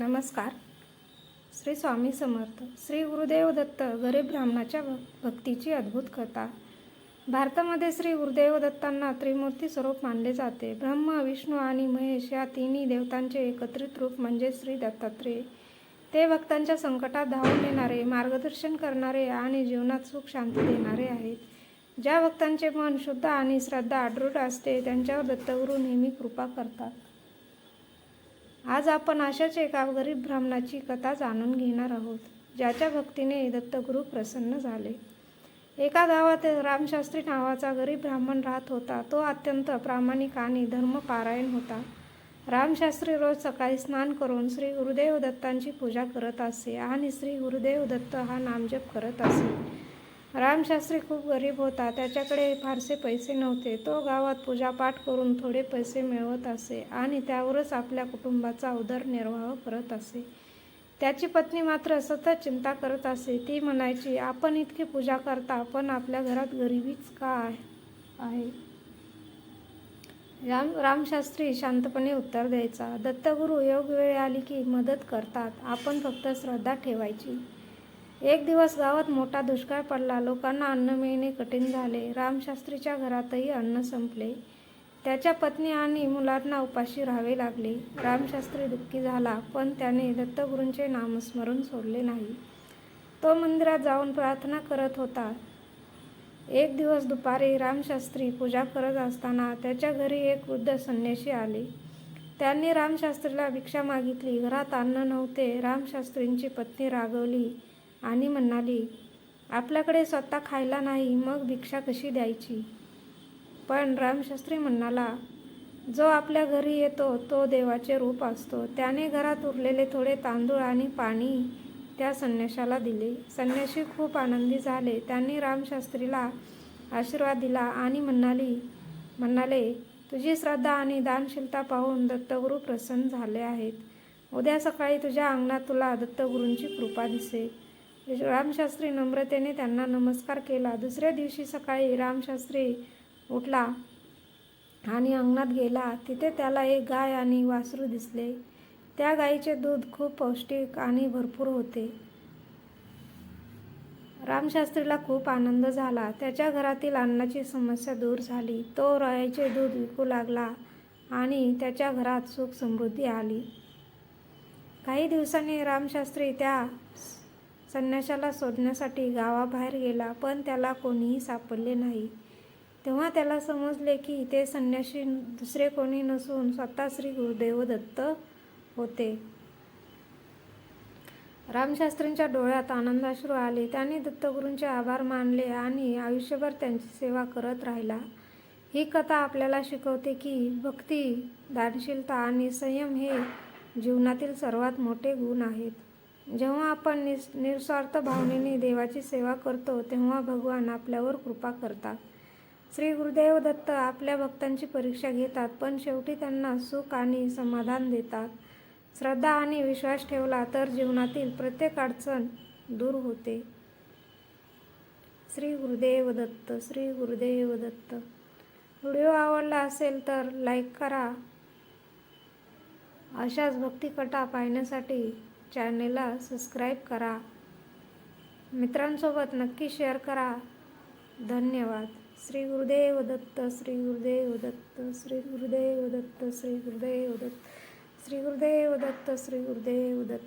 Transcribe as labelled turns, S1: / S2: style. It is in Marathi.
S1: नमस्कार. श्री स्वामी समर्थ श्री गुरुदेव दत्त गरीब ब्राह्मणाच्या भक्तीची अद्भुत कथा. भारतामध्ये श्री गुरुदेव दत्तांना त्रिमूर्ती स्वरूप मानले जाते. ब्रह्म विष्णू आणि महेश या तिन्ही देवतांचे एकत्रित रूप म्हणजे श्री दत्तात्रेय. ते भक्तांच्या संकटात धावून येणारे मार्गदर्शन करणारे आणि जीवनात सुख शांती देणारे आहेत. ज्या भक्तांचे मन शुद्ध आणि श्रद्धा दृढ असते त्यांच्यावर दत्तगुरू नेहमी कृपा करतात. आज आपण अशाच एका गरीब ब्राह्मणाची कथा जाणून घेणार आहोत ज्याच्या भक्तीने दत्तगुरू प्रसन्न झाले. एका गावात रामशास्त्री नावाचा गरीब ब्राह्मण राहत होता. तो अत्यंत प्रामाणिक आणि धर्मपारायण होता. रामशास्त्री रोज सकाळी स्नान करून श्री गुरुदेव दत्तांची पूजा करत असे आणि श्री गुरुदेव दत्त हा नामजप करत असे. रामशास्त्री खूप गरीब होता. त्याच्याकडे फारसे पैसे नव्हते. तो गावात पूजापाठ करून थोडे पैसे मिळवत असे आणि त्यावरच आपल्या कुटुंबाचा उदरनिर्वाह करत असे. त्याची पत्नी मात्र सतत चिंता करत असे. ती म्हणायची आपण इतकी पूजा करता पण आपल्या घरात गरिबीच का आहे? आहे? राम रामशास्त्री शांतपणे उत्तर द्यायचा. दत्तगुरू योग वेळ आली की मदत करतात. आपण फक्त श्रद्धा ठेवायची. एक दिवस गावात मोठा दुष्काळ पडला. लोकांना अन्न मिळणे कठीण झाले. रामशास्त्रीच्या घरातही अन्न संपले. त्याच्या पत्नी आणि मुलांना उपाशी राहावे लागले. रामशास्त्री दुःखी झाला पण त्याने दत्तगुरूंचे नामस्मरण सोडले नाही. तो मंदिरात जाऊन प्रार्थना करत होता. एक दिवस दुपारी रामशास्त्री पूजा करत असताना त्याच्या घरी एक वृद्ध संन्याशी आले. त्यांनी रामशास्त्रीला भिक्षा मागितली. घरात अन्न नव्हते. रामशास्त्रींची पत्नी रागवली. आणि म्हणाली आपल्याकडे स्वतः खायला नाही मग भिक्षा कशी द्यायची? पण रामशास्त्री म्हणाला जो आपल्या घरी येतो तो देवाचे रूप असतो. त्याने घरात उरलेले थोडे तांदूळ आणि पाणी त्या संन्याशाला दिले. संन्याशी खूप आनंदी झाले. त्यांनी रामशास्त्रीला आशीर्वाद दिला आणि म्हणाली म्हणाले तुझी श्रद्धा आणि दानशीलता पाहून दत्तगुरू प्रसन्न झाले आहेत. उद्या सकाळी तुझ्या अंगणात तुला दत्तगुरूंची कृपा दिसेल. रामशास्त्री नम्रतेने त्यांना नमस्कार केला. दुसऱ्या दिवशी सकाळी रामशास्त्री उठला आणि अंगणात गेला. तिथे त्याला एक गाय आणि वासरू दिसले. त्या गायीचे दूध खूप पौष्टिक आणि भरपूर होते. रामशास्त्रीला खूप आनंद झाला. त्याच्या घरातील अन्नाची समस्या दूर झाली. तो गाईचे दूध विकू लागला आणि त्याच्या घरात सुख समृद्धी आली. काही दिवसांनी रामशास्त्री त्या संन्याशाला शोधण्यासाठी गावाबाहेर गेला पण त्याला कोणीही सापडले नाही. तेव्हा त्याला समजले की ते संन्याशी दुसरे कोणी नसून स्वतः श्री गुरुदेव दत्त होते. रामशास्त्रींच्या डोळ्यात आनंदाश्रू आले. त्यांनी दत्तगुरूंचे आभार मानले आणि आयुष्यभर त्यांची सेवा करत राहिला. ही कथा आपल्याला शिकवते की भक्ती दानशीलता आणि संयम हे जीवनातील सर्वात मोठे गुण आहेत. जेव्हा आपण निस निस्वार्थ भावनेने देवाची सेवा करतो तेव्हा भगवान आपल्यावर कृपा करतात. श्री गुरुदेव दत्त आपल्या भक्तांची परीक्षा घेतात पण शेवटी त्यांना सुख आणि समाधान देतात. श्रद्धा आणि विश्वास ठेवला तर जीवनातील प्रत्येक अडचण दूर होते. श्री गुरुदेव दत्त श्री गुरुदेव दत्त. व्हिडिओ आवडला असेल तर लाईक करा. अशाच भक्तिकथा पाहण्यासाठी चॅनेलला सबस्क्राईब करा. मित्रांसोबत नक्की शेअर करा. धन्यवाद. श्री गुरुदेव दत्त श्री गुरुदेव दत्त श्री गुरुदेव दत्त श्री गुरुदेव दत्त श्री गुरुदेव दत्त श्री गुरुदेव दत्त.